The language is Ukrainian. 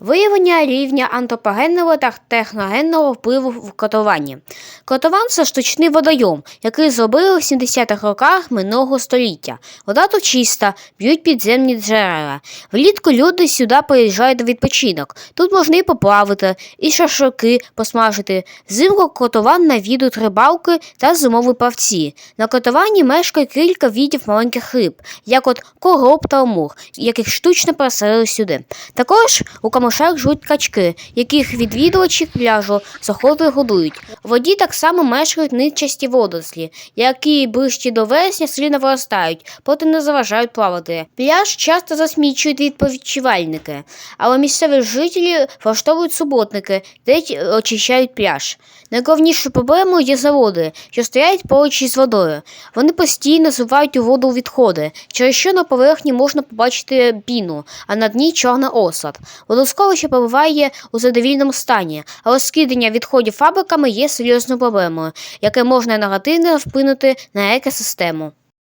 Виявлення рівня антропогенного та техногенного впливу в котованні. Котован це штучний водойом, який зробили в 70-х роках минулого століття. Вода тут чиста, б'ють підземні джерела. Влітку люди сюди приїжджають на відпочинок. Тут можна і поплавати, і шашлики посмажити. Взимку котован навідують рибалки та зимові плавці. На котовані мешкає кілька видів маленьких риб, як от короб та омур, яких штучно переселили сюди. Також у камушах живуть качки, яких відвідувачі пляжу з охотою годують. У воді так само мешкають нитчасті водорослі, які ближче до вересня сильно виростають, проте не заважають плавати. Пляж часто засмічують відпочивальники, але місцеві жителі влаштовують суботники, де очищають пляж. Найголовнішою проблемою є заводи, що стоять поруч із водою. Вони постійно зливають у воду відходи, через що на поверхні можна побачити піну, а на дні чорний осад. Водосховище перебуває у задовільному стані, але скидання відходів фабриками є серйозною проблемою, яке можна негативно вплинути на екосистему.